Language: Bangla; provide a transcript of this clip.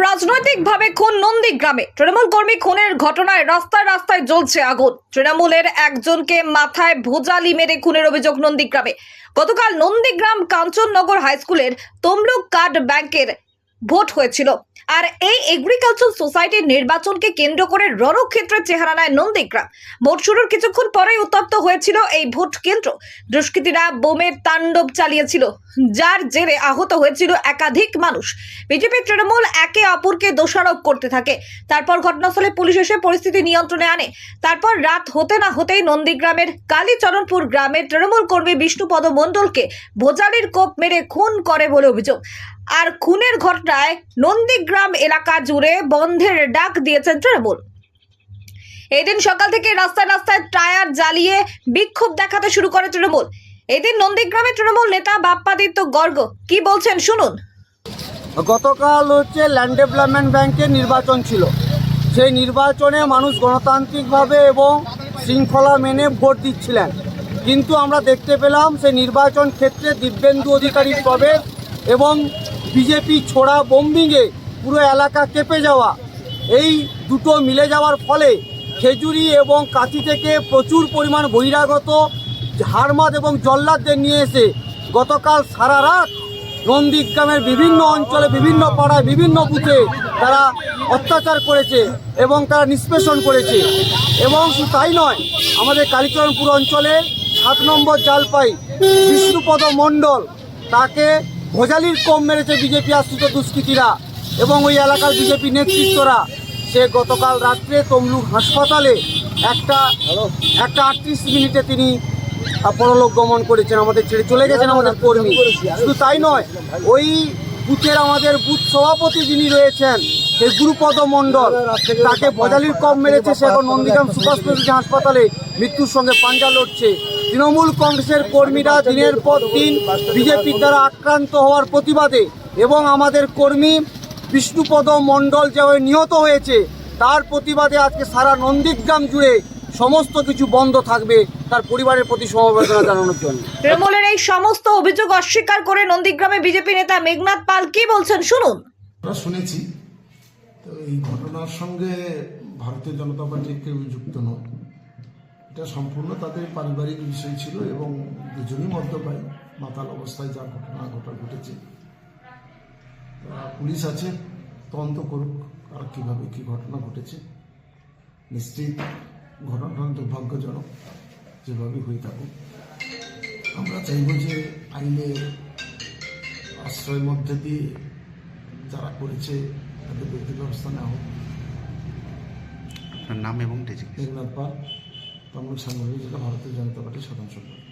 অরাজনৈতিকভাবে খুন নন্দীগ্রামে। তৃণমূল কর্মী খুনের ঘটনায় রাস্তায় রাস্তায় জ্বলছে আগুন। তৃণমূলের একজনকে মাথায় ভোজালি মেরে খুনের অভিযোগ নন্দীগ্রামে। গতকাল নন্দীগ্রাম কাঞ্চননগর হাইস্কুলের তমলুক কার্ড ব্যাংকের ভোট হয়েছিল। আর এই এগ্রিকালচার সোসাইটির নির্বাচনকে কেন্দ্র করে রণক্ষেত্রের চেহারা নেয় নন্দীগ্রাম। ভোট শুরুর কিছুক্ষণ পরেই উত্তপ্ত হয়েছিল এই ভোট কেন্দ্র। দুষ্কৃতীরা বোমের তাণ্ডব চালিয়েছিল, যার জেরে আহত হয়েছিল একাধিক মানুষ। বিজেপি তৃণমূল একে অপরকে দোষারোপ করতে থাকে। তারপর ঘটনাস্থলে পুলিশ এসে পরিস্থিতি নিয়ন্ত্রণে আনে। তারপর রাত হতে না হতেই নন্দীগ্রামের কালীচরণপুর গ্রামের তৃণমূল কর্মী বিষ্ণুপদ মণ্ডলকে ভোজালির কোপ মেরে খুন করে বলে অভিযোগ। আর খুনের ঘটনায় নন্দীগ্রাম এলাকা জুড়ে বন্ধের ডাক দিয়েছেন তৃণমূল। এদিন সকাল থেকে রাস্তায় রাস্তায় টায়ার জ্বালিয়ে বিক্ষোভ দেখাতে শুরু করে তৃণমূল। এদিন নন্দীগ্রামের তৃণমূল নেতা বাপ্পাদিত্য গর্গ, কি বলছেন শুনুন। গতকাল হচ্ছে ল্যান্ড ডেভেলপমেন্ট ব্যাংকের নির্বাচন ছিল। সেই নির্বাচনে মানুষ গণতান্ত্রিকভাবে এবং শৃঙ্খলা মেনে ভোট দিচ্ছিলেন। কিন্তু আমরা দেখতে পেলাম সেই নির্বাচন ক্ষেত্রে দিব্যেন্দু অধিকারীর প্রবেশ এবং বিজেপি ছোড়া বোম্বিংয়ে পুরো এলাকা কেঁপে যাওয়া। এই দুটো মিলে যাওয়ার ফলে খেজুরি এবং কাঁচি থেকে প্রচুর পরিমাণ বহিরাগত হারমাদ এবং জল্লাদদের নিয়ে এসে গতকাল সারা রাত নন্দীগ্রামের বিভিন্ন অঞ্চলে, বিভিন্ন পাড়ায়, বিভিন্ন বুথে তারা অত্যাচার করেছে এবং তারা নিষ্পেষণ করেছে। এবং তাই নয়, আমাদের কালীচরণপুর অঞ্চলে সাত নম্বর জালপাই বিষ্ণুপদ মণ্ডল তাকে ভোজালির কম মেরেছে বিজেপি আশ্রিত দুষ্কৃতীরা এবং ওই এলাকার বিজেপি নেতৃত্বরা। সে গতকাল রাত্রে তমলুক হাসপাতালে একটা একটা আটত্রিশ মিনিটে তিনি পরলোক গমন করেছেন। আমাদের ছেড়ে চলে গেছেন আমাদের কর্মী। শুধু তাই নয় ওই বুথের আমাদের বুথ সভাপতি যিনি রয়েছেন সেই গুরুপদ মণ্ডল। তাকে বজালির কম মেরেছে সে এখন নন্দীগ্রাম সুপার স্পেশালিটি হাসপাতালে মৃত্যুর সঙ্গে পাঞ্জা লড়ছে। তৃণমূল কংগ্রেসের কর্মীরা দিনের পর দিন বিজেপির দ্বারা আক্রান্ত হওয়ার প্রতিবাদে এবং আমাদের কর্মী বিষ্ণুপদ মণ্ডল যে নিহত হয়েছে, তার প্রতিবাদে আজকে সারা নন্দীগ্রাম জুড়ে সমস্ত কিছু বন্ধ থাকবে তার পরিবারের প্রতি সমবেদনা জানানোর জন্য। তৃণমূলের এই সমস্ত অভিযোগ অস্বীকার করে নন্দীগ্রামে বিজেপি নেতা মেঘনাথ পাল কি বলছেন? শুনুন। আমরা শুনেছি তো এই ঘটনার সঙ্গে ভারতীয় জনতা পার্টির কেউ যুক্ত নয়। এটা সম্পূর্ণ তাদের পারিবারিক বিষয় ছিল এবং দুজনই মদ্যপায়ী। মাতাল অবস্থায় যা ঘটনা ঘটা ঘটেছে। পুলিশ আছে তদন্ত করুক আর কীভাবে কী ঘটনা ঘটেছে। নিশ্চিত ঘটনাটা দুর্ভাগ্যজনক যেভাবে হয়ে থাকুক। আমরা চাইব যে আইনে আশ্রয়ের মধ্যে দিয়ে যারা করেছে তাদের বিরুদ্ধে ব্যবস্থা নেওয়া হোক। আপনার নাম এবং মেঘনাথ পাল তমলুক সাংবাদিক জেলা ভারতীয় জনতা পার্টির সাধারণ সম্পাদক